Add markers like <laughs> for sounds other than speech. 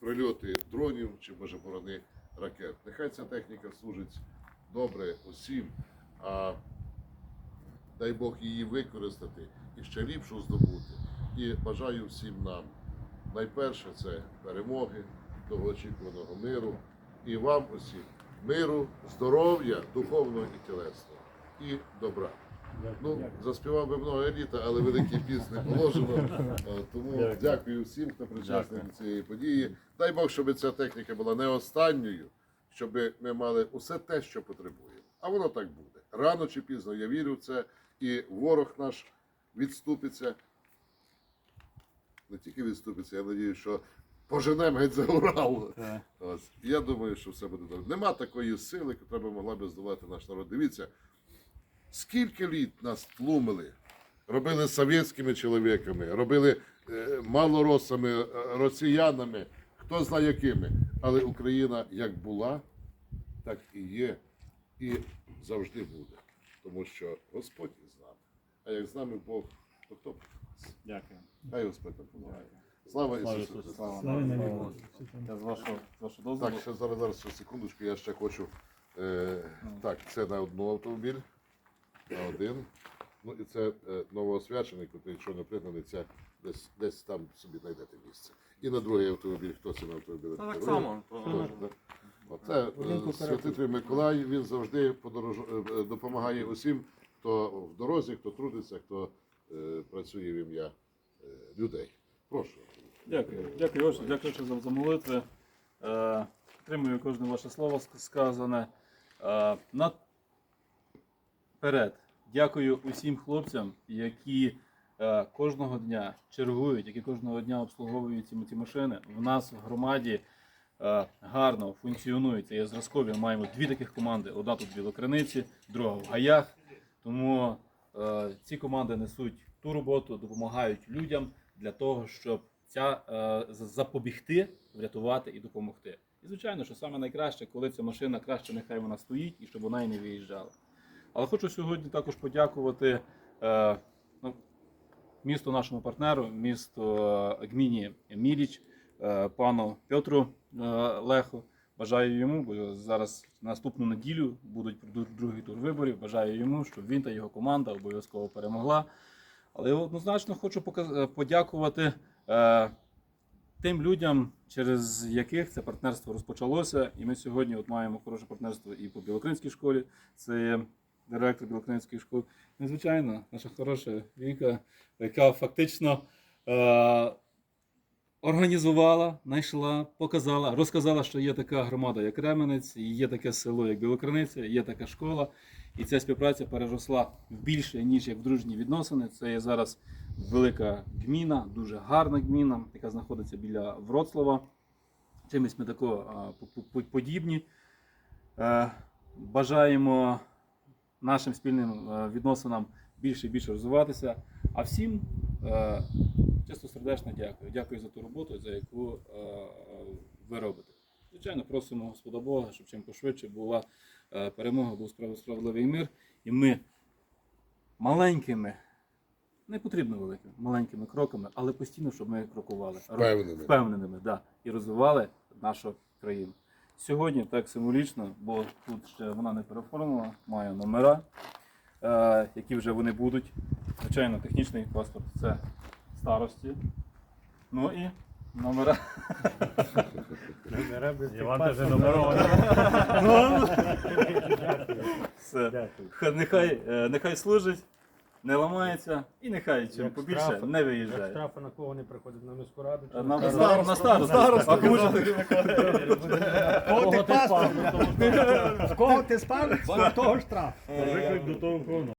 прильоти дронів чи може борони ракет. Нехай ця техніка служить добре усім, а дай Бог її використати і ще ліпшу здобути. І бажаю всім нам найперше це перемоги, довгоочікуваного миру і вам усім миру, здоров'я, духовного і тілесного, і добра. Ну, заспівав би много еліта, але великі пісні положено. <laughs> Е, Тому Дякую. всім, хто причасний до цієї події. Дай Бог, щоб ця техніка була не останньою, щоб ми мали усе те, що потребуємо. А воно так буде. Рано чи пізно я вірю в це, і ворог наш відступиться. Не тільки відступиться, я надію, що поженемо геть за Урал. Ось. Я думаю, що все буде добре. Нема такої сили, яка б могла б здолати наш народ. Дивіться, скільки літ нас тлумили, робили совєтськими чоловіками, робили е, малоросами, е, росіянами, хто знає якими. Але Україна як була, так і є, і завжди буде. Тому що Господь із нами. А як з нами Бог, то хто проти нас? Дякую. Хай Господь нам допомагає. Слава Ісусу Христу! слава Слава з вашого дозволу. Так, ще зараз, зараз ще секундочку, я ще хочу. Е, так, це на одну автомобіль, на один. Ну і це е, новоосвячений, який, якщо не пригнаний, це десь, десь там собі знайдете місце. І на другий автомобіль, хто це на автомобіль? Та так само. Да? Оце е, святий Миколай, він завжди подорож... е, допомагає усім, хто в дорозі, хто трудиться, хто е, працює в ім'я е, людей. Прошу. Дякую. Дякую, Отче, дякую за, за молитви. Е, підтримую кожне ваше слово сказане. Е, наперед, дякую усім хлопцям, які е, кожного дня чергують, які кожного дня обслуговують ці, машини. В нас в громаді е, гарно функціонують. Це є зразкові. Маємо дві таких команди: одна тут в Білокриниці, друга в Гаях. Тому е, ці команди несуть ту роботу, допомагають людям для того, щоб ця е, запобігти, врятувати і допомогти. І звичайно, що саме найкраще, коли ця машина краще, нехай вона стоїть і щоб вона і не виїжджала. Але хочу сьогодні також подякувати е, ну, місту нашому партнеру, місту е, гміні Міліч, е, пану Петру е, Леху. Бажаю йому, бо зараз наступну неділю будуть дру- другий тур виборів. Бажаю йому, щоб він та його команда обов'язково перемогла. Але однозначно хочу е, подякувати е, тим людям, через яких це партнерство розпочалося. І ми сьогодні от маємо хороше партнерство і по Білокринській школі. Це директор Білокринської школи. Ну, звичайно, наша хороша Віка, яка фактично е, організувала, знайшла, показала, розказала, що є така громада, як Ременець, є таке село, як Білокриниця, є така школа. І ця співпраця переросла в більше, ніж як в дружні відносини. Це є зараз велика гміна, дуже гарна гміна, яка знаходиться біля Вроцлава. Чимось ми тако а, по- по- подібні. Е, Бажаємо нашим спільним е, відносинам більше і більше розвиватися. А всім е, чисто сердечно дякую. Дякую за ту роботу, за яку е, ви робите. Звичайно, просимо Господа Бога, щоб чим пошвидше була перемога, був справ- справедливий мир. І ми маленькими, не потрібно великими, маленькими кроками, але постійно, щоб ми крокували. Впевненими. Впевненими, да, і розвивали нашу країну. Сьогодні так символічно, бо тут ще вона не переоформлена, має номера, е, які вже вони будуть. Звичайно, технічний паспорт це старості. Ну і номера. Іван теж номерований. Все. Дякую. Нехай, е, нехай служить, не ламається і нехай чим побільше штрафи- не Як виїжджає. штрафи на кого не приходять на міську раду? чи На, на на, на, старосту. А кому ж Кого ти паспорт? В кого ти спав, того штраф. Виклик до того